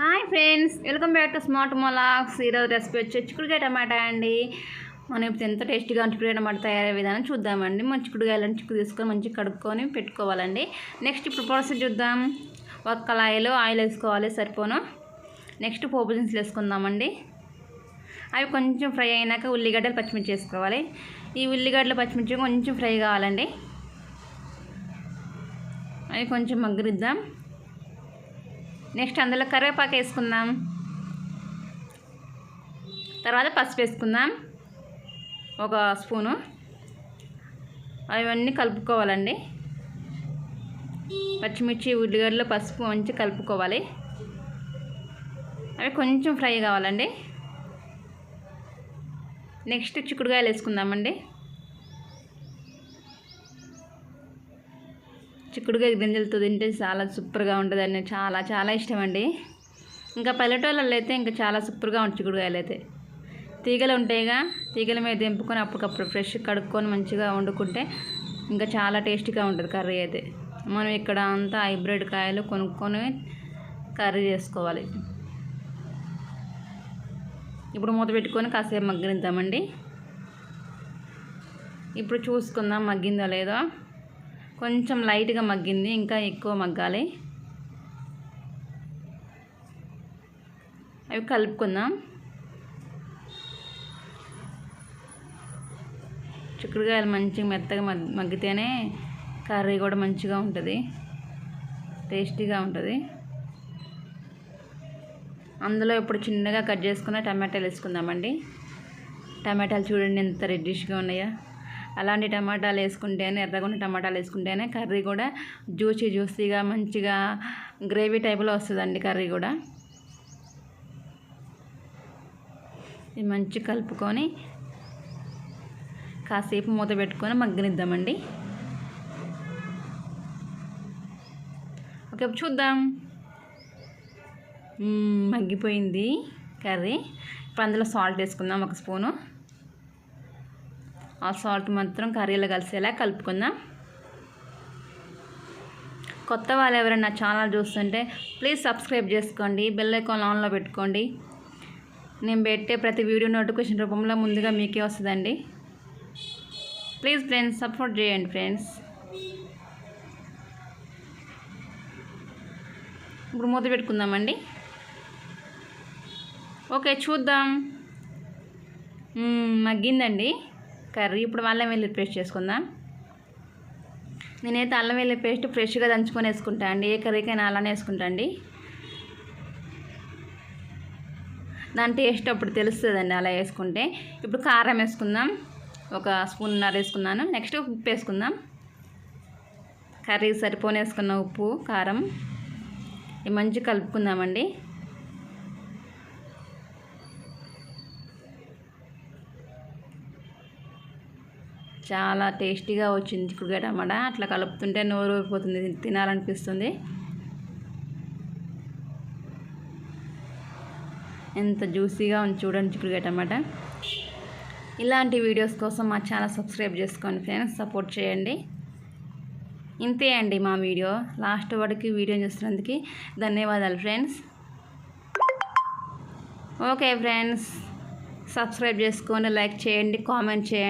Hi friends welcome back to smart మొలాక్స్. ఈరోజు recipe వచ్చి చిక్కుడుకాయ టమాటా అండి. మనం ఇప్పుడు ఎంత టేస్టీగా చిక్కుడుకాయ టమాటా తయారయ్యే విధానం చూద్దామండి. మన చిక్కుడుకాయలను చిక్కు తీసుకొని మంచిగా కడుక్కొని పెట్టుకోవాలండి. నెక్స్ట్ ఇప్పుడు ప్రాసెస్ చూద్దాం. ఒక కళాయిలో ఆయిల్ వేసుకోవాలి సరిపోను. నెక్స్ట్ పోపు దినుసులు వేసుకుందామండి. అవి కొంచెం ఫ్రై అయినాక ఉల్లిగడ్డలు పచ్చిమిర్చి వేసుకోవాలి. ఈ ఉల్లిగడ్డలు పచ్చిమిర్చి కొంచెం ఫ్రై కావాలండి. అవి కొంచెం మగ్గరిద్దాం నెక్స్ట్ అందులో కరివేపాకు వేసుకుందాం. తర్వాత పసుపు వేసుకుందాం. ఒక స్పూను. అవన్నీ కలుపుకోవాలండి. పచ్చిమిర్చి ఉల్లిగడ్డలు పసుపు మంచి కలుపుకోవాలి. అవి కొంచెం ఫ్రై కావాలండి. నెక్స్ట్ చిక్కుడుకాయలు వేసుకుందామండి. చిక్కుడుగా గింజలతో తింటే చాలా సూపర్గా ఉంటుంది చాలా చాలా ఇష్టం అండి ఇంకా పల్లెటూళ్ళలో అయితే ఇంకా చాలా సూపర్గా ఉంటుంది చిక్కుడుకాయలు అయితే. తీగలు ఉంటాయిగా తీగల మీద తెంపుకొని అప్పటికప్పుడు ఫ్రెష్ కడుక్కొని మంచిగా వండుకుంటే ఇంకా చాలా టేస్టీగా ఉంటుంది కర్రీ అయితే. మనం ఇక్కడ అంతా హైబ్రిడ్ కాయలు కొనుక్కొని కర్రీ చేసుకోవాలి. ఇప్పుడు మూత పెట్టుకొని కాసేపు మగ్గనిద్దామండి. ఇప్పుడు చూసుకుందాం మగ్గిందో లేదో. కొంచెం లైట్గా మగ్గింది ఇంకా ఎక్కువ మగ్గాలి. అవి కలుపుకుందాం. చిక్కుడుకాయలు మంచిగా మెత్తగా మగ్గితేనే కర్రీ కూడా మంచిగా ఉంటుంది. టేస్టీగా ఉంటుంది. అందులో ఇప్పుడు చిన్నగా కట్ చేసుకున్న టమాటాలు వేసుకుందామండి. టమాటాలు చూడండి ఎంత రెడ్డిష్గా ఉన్నాయా. అలాంటి టమాటాలు వేసుకుంటేనే ఎర్రగొండ టమాటాలు వేసుకుంటేనే కర్రీ కూడా జ్యూసీ జ్యూసీగా మంచిగా గ్రేవీ టైప్లో వస్తుందండి కర్రీ కూడా. ఇది మంచి కలుపుకొని కాసేపు మూత పెట్టుకొని మగ్గనిద్దామండి. ఓకే చూద్దాం. మగ్గిపోయింది కర్రీ. ఇప్పుడు అందులో సాల్ట్ వేసుకుందాం ఒక స్పూను. ఆ సాల్ట్ మాత్రం కర్రీలో కలిసేలా కలుపుకుందాం. కొత్త వాళ్ళు ఎవరైనా ఛానల్ చూస్తుంటే ప్లీజ్ సబ్స్క్రైబ్ చేసుకోండి బెల్ ఐకాన్ ఆన్లో పెట్టుకోండి. నేను పెట్టే ప్రతి వీడియో నోటిఫికేషన్ రూపంలో ముందుగా మీకే వస్తుందండి. ప్లీజ్ ఫ్రెండ్స్ సపోర్ట్ చేయండి ఫ్రెండ్స్. ఇప్పుడు మూత పెట్టుకుందామండి. ఓకే చూద్దాం. మగ్గిందండి. కర్రీ. ఇప్పుడు అల్లం వెల్లుల్లి పేస్ట్ చేసుకుందాం. నేనైతే అల్లం వెల్లుల్లి పేస్ట్ ఫ్రెష్గా దంచుకొని వేసుకుంటా అండి. ఏ కర్రీకైనా అలానే వేసుకుంటా అండి. దాని టేస్ట్ అప్పుడు తెలుస్తుందండి అలా వేసుకుంటే. ఇప్పుడు కారం వేసుకుందాం. ఒక స్పూన్నర వేసుకున్నాను. నెక్స్ట్ ఉప్పు వేసుకుందాం. కర్రీ సరిపోని వేసుకున్న ఉప్పు కారం. మంచి కలుపుకుందామండి. చాలా టేస్టీగా వచ్చింది చిక్కుడుకాయ టమాటా. అట్లా కలుపుతుంటే నోరు ఊరిపోతుంది తినాలనిపిస్తుంది. ఎంత జ్యూసీగా ఉంది చూడండి చిక్కుడుకాయ టమాటా. ఇలాంటి వీడియోస్ కోసం మా ఛానల్ సబ్స్క్రైబ్ చేసుకోండి ఫ్రెండ్స్ సపోర్ట్ చేయండి. ఇంతే అండి మా వీడియో. లాస్ట్ వరకు వీడియో చూసినందుకు ధన్యవాదాలు ఫ్రెండ్స్. ఓకే ఫ్రెండ్స్ సబ్స్క్రైబ్ చేసుకోండి లైక్ చేయండి కామెంట్ చేయండి.